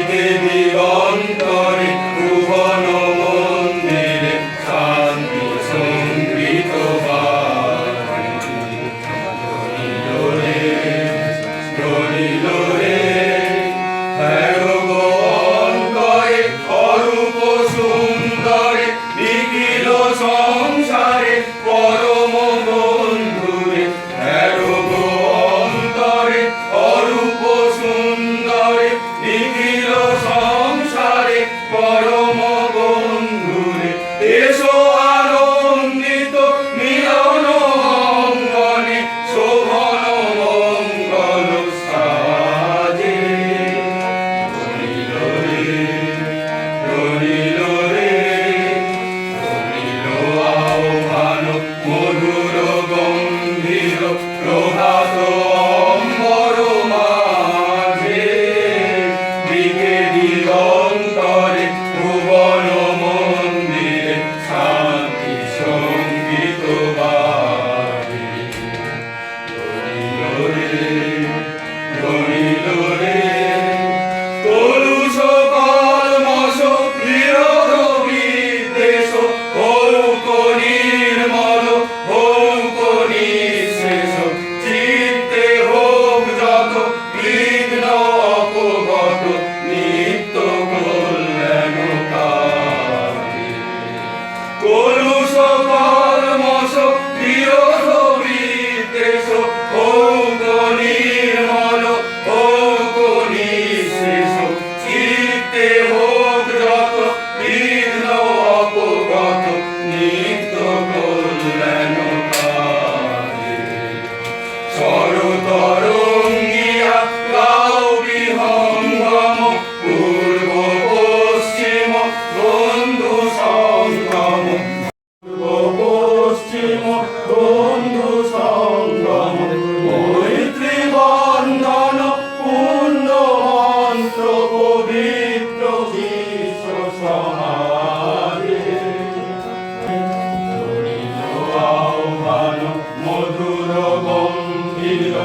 হইতে দিগন্তরে ভুবন মন্দিরে শান্তি সংগীত রে রলিল রে ভগবন্তরে অরূপ সুন্দরে নিখিল সংসারে পরম বন্ধুরে ভগবন্তরে অরূপ সুন্দরে নিখিল teso, Dios lo vi, teso,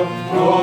know.